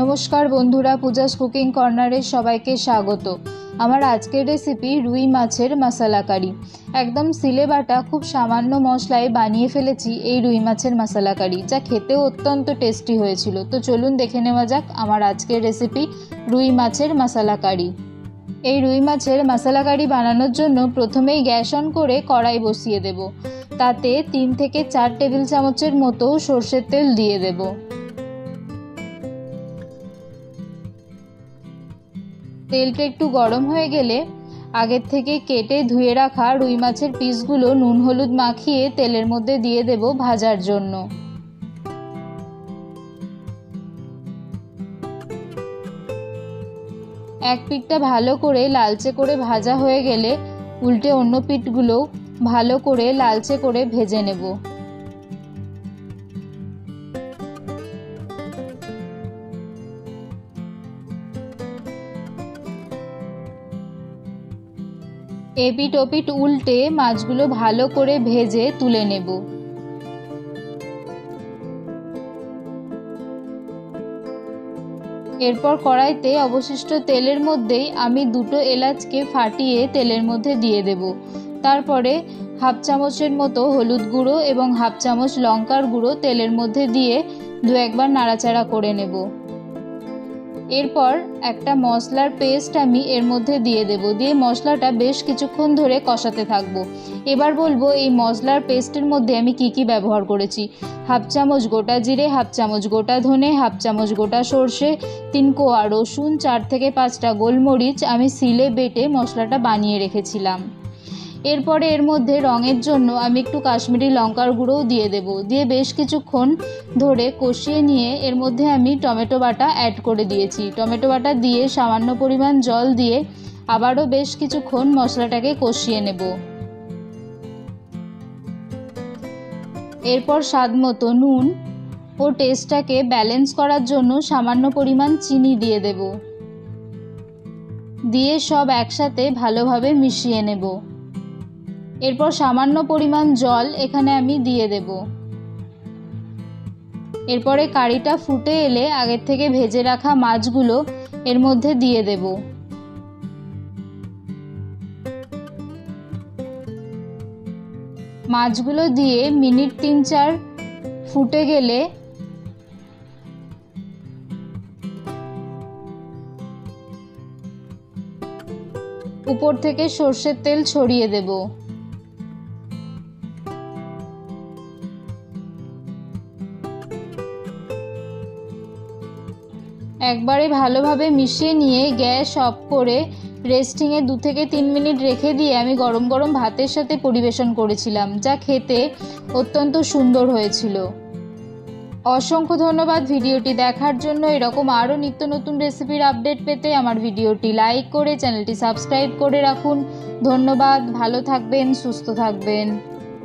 নমস্কার বন্ধুরা, পূজাস কুকিং কর্নারে সবাইকে স্বাগত। আমার আজকের রেসিপি রুই মাছের মশলা কারি একদম সিলে বাটা, খুব সামান্য মশলায় বানিয়ে ফেলেছি এই রুই মাছের মশলা কারি যা খেতেও অত্যন্ত টেস্টি হয়েছিল। তো চলুন দেখে নেওয়া যাক আমার আজকের রেসিপি রুই মাছের মশলা কারি এই রুই মাছের মশলা কারি বানানোর জন্য প্রথমেই গ্যাস অন করে কড়াই বসিয়ে দেব। তাতে তিন থেকে চার টেবিল চামচের মতো সর্ষের তেল দিয়ে দেবো। তেলটা একটু গরম হয়ে গেলে আগের থেকে কেটে ধুয়ে রাখা রুই মাছের পিসগুলো নুন হলুদ মাখিয়ে তেলের মধ্যে দিয়ে দেব ভাজার জন্য। এক পিঠটা ভালো করে লালচে করে ভাজা হয়ে গেলে উল্টে অন্য পিঠগুলো ভালো করে লালচে করে ভেজে নেব। এপিট ওপিট উল্টে মাছগুলো ভালো করে ভেজে তুলে নেব। এরপর কড়াইতে অবশিষ্ট তেলের মধ্যেই আমি দুটো এলাচকে ফাটিয়ে তেলের মধ্যে দিয়ে দেব। তারপরে হাফ চামচের মতো হলুদ গুঁড়ো এবং হাফ চামচ লঙ্কার গুঁড়ো তেলের মধ্যে দিয়ে দু একবার নাড়াচাড়া করে নেব। এরপর একটা মশলার পেস্ট আমি এর মধ্যে দিয়ে দেব। দিয়ে মশলাটা বেশ কিছুক্ষণ ধরে কষাতে থাকব। এবার বলব এই মশলার পেস্টের মধ্যে আমি কি কি ব্যবহার করেছি। হাফ চামচ গোটা জিরে, হাফ চামচ গোটা ধনে, হাফ চামচ গোটা সর্ষে, তিন কোয়া রসুন, চার থেকে পাঁচটা গোলমরিচ আমি সিলে বেটে মশলাটা বানিয়ে রেখেছিলাম। এরপরে এর মধ্যে রঙের জন্য আমি একটু কাশ্মীরি লঙ্কার গুঁড়োও দিয়ে দেব। দিয়ে বেশ কিছুক্ষণ ধরে কষিয়ে নিয়ে এর মধ্যে আমি টমেটো বাটা অ্যাড করে দিয়েছি। টমেটো বাটা দিয়ে সামান্য পরিমাণ জল দিয়ে আবারও বেশ কিছুক্ষণ মশলাটাকে কষিয়ে নেব। এরপর স্বাদ মতো নুন ও টেস্টটাকে ব্যালেন্স করার জন্য সামান্য পরিমাণ চিনি দিয়ে দেব। দিয়ে সব একসাথে ভালোভাবে মিশিয়ে নেব। এরপর সামান্য পরিমাণ জল এখানে আমি দিয়ে দেব। এরপরে কারিটা ফুটে এলে আগের থেকে ভেজে রাখা মাছগুলো এর মধ্যে দিয়ে দেব। মাছগুলো দিয়ে মিনিট তিন চার ফুটে গেলে উপর থেকে সর্ষের তেল ছড়িয়ে দেব। একবারে ভালোভাবে মিশিয়ে নিয়ে গ্যাস অফ করে রেস্টিংয়ে দু থেকে তিন মিনিট রেখে দিয়ে আমি গরম গরম ভাতের সাথে পরিবেশন করেছিলাম, যা খেতে অত্যন্ত সুন্দর হয়েছিল। অসংখ্য ধন্যবাদ ভিডিওটি দেখার জন্য। এরকম আরও নিত্য নতুন রেসিপির আপডেট পেতে আমার ভিডিওটি লাইক করে চ্যানেলটি সাবস্ক্রাইব করে রাখুন। ধন্যবাদ, ভালো থাকবেন, সুস্থ থাকবেন।